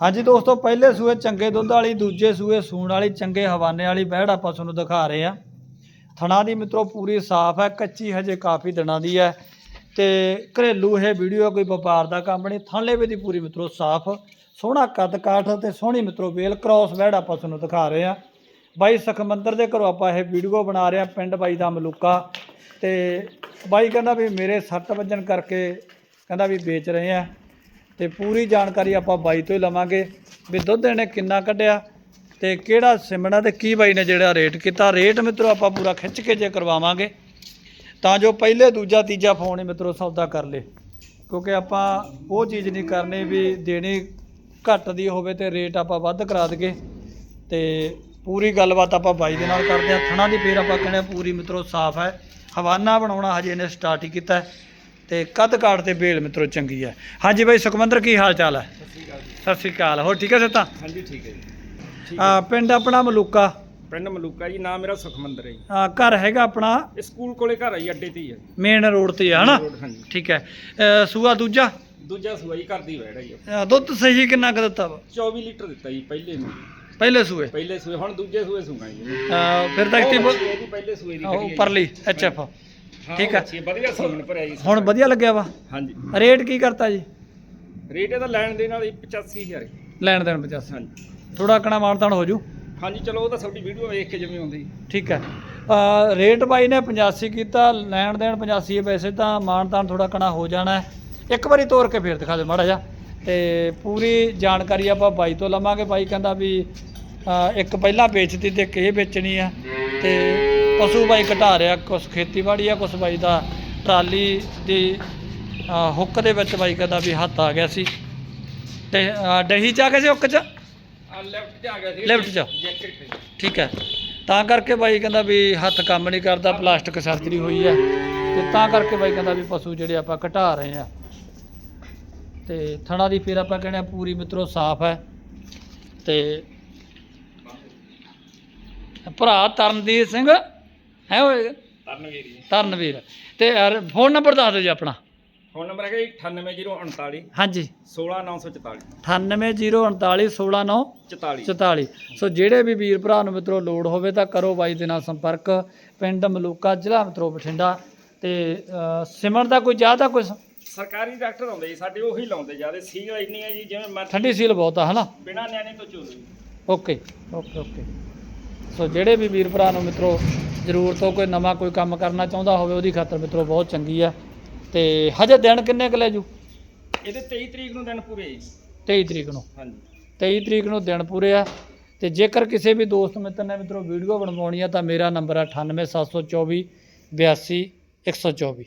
ਹਾਂਜੀ ਦੋਸਤੋ, ਪਹਿਲੇ ਸੂਏ ਚੰਗੇ ਦੁੱਧ ਵਾਲੀ, ਦੂਜੇ ਸੂਏ ਸੂਣ ਵਾਲੀ, ਚੰਗੇ ਹਵਾਨੇ ਵਾਲੀ ਬਹਿੜ ਆਪਾਂ ਤੁਹਾਨੂੰ ਦਿਖਾ ਰਹੇ ਆ ਥਣਾ ਦੀ ਮਿੱਤਰੋ, ਪੂਰੀ ਸਾਫ਼ ਹੈ, ਕੱਚੀ ਹਜੇ ਕਾਫੀ ਦਿਨਾਂ ਦੀ ਹੈ ਤੇ ਘਰੇਲੂ ਇਹ ਵੀਡੀਓ ਕੋਈ ਵਪਾਰ ਦਾ ਕੰਮ ਨਹੀਂ ਥਣਲੇਵੇ ਦੀ ਪੂਰੀ ਮਿੱਤਰੋ ਸਾਫ਼, ਸੋਹਣਾ ਕੱਦ ਕਾਠ ਤੇ ਸੋਹਣੀ ਮਿੱਤਰੋ ਵੇਲ ਕ੍ਰਾਸ ਬਹਿੜ ਆਪਾਂ ਤੁਹਾਨੂੰ ਦਿਖਾ ਰਹੇ ਆ ਬਾਈ ਸਖਮੰਦਰ ਦੇ ਘਰੋਂ ਆਪਾਂ ਇਹ ਵੀਡੀਓ ਬਣਾ ਰਹੇ ਆ ਪਿੰਡ ਬਾਈ ਦਾ ਮਲੂਕਾ ਤੇ ਬਾਈ ਕਹਿੰਦਾ ਵੀ ਮੇਰੇ ਸੱਟ ਵੱਜਣ ਕਰਕੇ ਕਹਿੰਦਾ ਵੀ ਵੇਚ ਰਹੇ ਆ ਤੇ ਪੂਰੀ ਜਾਣਕਾਰੀ ਆਪਾਂ ਬਾਈ ਤੋਂ ਹੀ ਲਵਾਂਗੇ ਵੀ ਦੁੱਧ ਇਹਨੇ ਕਿੰਨਾ ਕੱਢਿਆ ਤੇ ਕਿਹੜਾ ਸਿਮਣਾ ਤੇ ਕੀ ਬਾਈ ਨੇ ਜਿਹੜਾ ਰੇਟ ਕੀਤਾ। ਰੇਟ ਮਿੱਤਰੋ ਆਪਾਂ ਪੂਰਾ ਖਿੱਚ ਕੇ ਜੇ ਕਰਵਾਵਾਂਗੇ, ਤਾਂ ਜੋ ਪਹਿਲੇ, ਦੂਜਾ, ਤੀਜਾ ਫੋਨ ਹੀ ਮਿੱਤਰੋ ਸੌਦਾ ਕਰ ਲੇ। ਕਿਉਂਕਿ ਆਪਾਂ ਉਹ ਚੀਜ਼ ਨਹੀਂ ਕਰਨੀ ਵੀ ਦੇਣੀ ਘੱਟ ਦੀ ਹੋਵੇ ਤੇ ਰੇਟ ਆਪਾਂ ਵੱਧ ਕਰਾ ਦਈਏ। ਤੇ ਪੂਰੀ ਗੱਲਬਾਤ ਆਪਾਂ ਬਾਈ ਦੇ ਨਾਲ ਕਰਦੇ ਹਾਂ। ਥਣਾ ਦੀ ਫੇਰ ਆਪਾਂ ਕਹਿੰਦੇ ਹਾਂ ਪੂਰੀ ਮਿੱਤਰੋ ਸਾਫ਼ ਹੈ। ਹਵਾਨਾ ਬਣਾਉਣਾ ਹਜੇ ਇਹਨੇ ਸਟਾਰਟ ਹੀ ਕੀਤਾ ਤੇ ਕੱਦ ਕਾਠ ਤੇ ਬੇਲ ਮਿੱਤਰੋ ਚੰਗੀ ਹੈ। ਹਾਂਜੀ ਬਾਈ ਸੁਖਮੰਦਰ ਕੀ ਹਾਲ ਚਾਲ ਹੈ? ਸਤਿ ਸ੍ਰੀ ਅਕਾਲ ਹੋਰ ਠੀਕ ਹੈ ਸਤਾ ਹਾਂਜੀ ਠੀਕ ਹੈ ਜੀ। ਆ ਪਿੰਡ ਆਪਣਾ ਮਲੂਕਾ? ਪਿੰਡ ਮਲੂਕਾ ਜੀ ਨਾਮ ਮੇਰਾ ਸੁਖਮੰਦਰ ਹੈ ਜੀ। ਘਰ ਹੈਗਾ ਆਪਣਾ? ਇਹ ਸਕੂਲ ਕੋਲੇ ਘਰ ਹੈ ਜੀ ਅੱਡੇ ਤੇ ਹੀ ਹੈ ਮੇਨ ਰੋਡ ਤੇ ਆ ਹਨਾ? ਠੀਕ ਹੈ। ਸੂਆ ਦੂਜਾ? ਦੂਜਾ ਸੂਆ ਜੀ ਘਰ ਦੀ ਵੈੜ ਹੈ ਜੀ। ਦੁੱਧ ਸਹੀ ਕਿੰਨਾ ਕੁ ਦਿੱਤਾ ਵਾ? 24 ਲੀਟਰ ਦਿੱਤਾ ਜੀ ਪਹਿਲੇ ਨੂੰ। ਪਹਿਲੇ ਸੂਏ? ਪਹਿਲੇ ਸੂਏ ਹੁਣ ਦੂਜੇ ਸੂਏ ਸੂਗਾ ਜੀ। ਫਿਰ ਤਾਂ ਉਹ ਐਕਟਿਵ ਬੱਚੀ ਹੈ ਜੀ ਪਹਿਲੇ ਸੂਏ ਦੀ ਖੜੀ ਹੈ ਠੀਕ ਹੈ। ਵਧੀਆ ਸੀਮਨ ਭਰਿਆ ਜੀ ਹੁਣ ਵਧੀਆ ਲੱਗਿਆ ਵਾ? ਹਾਂਜੀ। ਰੇਟ ਕੀ ਕਰਤਾ ਜੀ? ਰੇਟ ਇਹਦਾ ਲੈਣ ਦੇ ਨਾਲ ਜੀ 85000 ਲੈਣ ਦੇਣ 85 ਹਾਂਜੀ। ਥੋੜਾ ਕਣਾ ਮਾਨਤਾਨ ਹੋ ਜੂ। ਹਾਂਜੀ ਚਲੋ ਉਹ ਤਾਂ ਤੁਹਾਡੀ ਵੀਡੀਓ ਵੇਖ ਕੇ ਜਿਵੇਂ ਆਉਂਦੀ। ਠੀਕ ਹੈ। ਰੇਟ ਬਾਈ ਨੇ 85 ਕੀਤਾ ਲੈਣ ਦੇਣ 85 ਹੈ ਵੈਸੇ ਤਾਂ ਮਾਨਤਾਨ ਥੋੜਾ ਕਣਾ ਹੋ ਜਾਣਾ ਹੈ। ਇੱਕ ਵਾਰੀ ਤੋਰ ਕੇ ਫੇਰ ਦਿਖਾ ਦੇ ਮਾੜਾ ਜਿਹਾ। ਤੇ ਪੂਰੀ ਜਾਣਕਾਰੀ ਆਪਾਂ ਬਾਈ ਤੋਂ ਲਵਾਂਗੇ। ਬਾਈ ਕਹਿੰਦਾ ਵੀ ਇੱਕ ਪਹਿਲਾਂ ਵੇਚਤੀ ਤੇ ਇੱਕ ਇਹ ਵੇਚਣੀ ਆ ਤੇ ਪਸ਼ੂ ਬਾਈ ਘਟਾ ਰਿਹਾ ਕੁਛ ਖੇਤੀਬਾੜੀ ਆ ਕੁਛ ਬਾਈ ਦਾ ਟਰਾਲੀ ਦੀ ਹੁੱਕ ਦੇ ਵਿੱਚ ਬਾਈ ਕਹਿੰਦਾ ਵੀ ਹੱਥ ਆ ਗਿਆ ਸੀ। ਤੇ ਡਹੀ ਚ ਆ ਗਿਆ ਸੀ ਹੁੱਕ ਚ? ਆ ਲੈਫਟ 'ਚ ਆ ਗਿਆ ਸੀ। Left 'ਚ? ਠੀਕ ਹੈ। ਤਾਂ ਕਰਕੇ ਬਾਈ ਕਹਿੰਦਾ ਵੀ ਹੱਥ ਕੰਮ ਨਹੀਂ ਕਰਦਾ ਪਲਾਸਟਿਕ ਸਰਜਰੀ ਹੋਈ ਹੈ। ਤੇ ਤਾਂ ਕਰਕੇ ਬਾਈ ਕਹਿੰਦਾ ਵੀ ਪਸ਼ੂ ਜਿਹੜੇ ਆਪਾਂ ਘਟਾ ਰਹੇ ਆ ਤੇ ਥਣਾ ਦੀ ਫਿਰ ਆਪਾਂ ਕਹਿੰਦੇ ਆ ਪੂਰੀ ਮਿੱਤਰੋ ਸਾਫ਼ ਹੈ। ਤੇ ਭਰਾ ਤਰਨਦੀਪ ਸਿੰਘ। ਹੈ ਓਏ ਤਰਨਵੀਰ ਜੀ। ਤਰਨਵੀਰ। ਤੇ ਯਾਰ ਫੋਨ ਨੰਬਰ ਦੱਸ ਦਿਓ ਜੀ ਆਪਣਾ। ਫੋਨ ਨੰਬਰ ਹੈਗਾ ਜੀ 98039 ਹਾਂਜੀ। 16944 98039 16944 44 ਸੋ ਜਿਹੜੇ ਵੀ ਵੀਰ ਭਰਾ ਨੂੰ ਮਿੱਤਰੋ ਲੋੜ ਹੋਵੇ ਤਾਂ ਕਰੋ ਬਾਈ ਦੇ ਨਾਲ ਸੰਪਰਕ। ਪਿੰਡ ਮਲੂਕਾ ਜ਼ਿਲ੍ਹਾ ਮਿੱਤਰੋ ਬਠਿੰਡਾ। ਤੇ ਅ, ਸਿਮਰਨ ਦਾ ਕੋਈ ਜ਼ਿਆਦਾ ਕੋਈ ਸ- ਸਰਕਾਰੀ ਡਾਕਟਰ ਆਉਂਦੇ ਜੀ ਸਾਡੇ ਉਹੀ ਲਾਉਂਦੇ ਜ਼ਿਆਦਾ। ਸੀਲ ਇੰਨੀ ਹੈ ਜੀ ਜਿਵੇਂ ਮਰਜ਼ੀ ਠੰਡੀ ਸੀਲ ਬਹੁਤ ਆ ਹਨਾ? ਬਿਨਾ ਨਿਆਣੇ ਤੋਂ ਜੀ ਓਕੇ ਓਕੇ ਓਕੇ। ਸੋ ਜਿਹੜੇ ਵੀ ਵੀਰ ਭਰਾ ਨੂੰ ਮਿੱਤਰੋ ਜ਼ਰੂਰਤ ਹੋ ਕੋਈ ਨਵਾਂ ਕੋਈ ਕੰਮ ਕਰਨਾ ਚਾਹੁੰਦਾ ਹੋਵੇ ਉਹਦੀ ਖਾਤਰ ਮਿੱਤਰੋ ਬਹੁਤ ਚੰਗੀ ਆ। ਤੇ ਹਜੇ ਦਿਨ ਕਿੰਨੇ ਕੁ ਲੈ ਜੂ? ਇਹਦੇ 23 ਤਰੀਕ ਨੂੰ ਦਿਨ ਪੂਰੇ ਜੀ। 23 ਤਰੀਕ ਨੂੰ? ਹਾਂਜੀ। 23 ਤਰੀਕ ਨੂੰ ਦਿਨ ਪੂਰੇ ਆ। ਤੇ ਜੇਕਰ ਕਿਸੇ ਵੀ ਦੋਸਤ ਮਿੱਤਰ ਨੇ ਮਿੱਤਰੋ ਵੀਡੀਓ ਬਣਵਾਉਣੀ ਆ ਤਾਂ ਮੇਰਾ ਨੰਬਰ ਆ 98724 82 124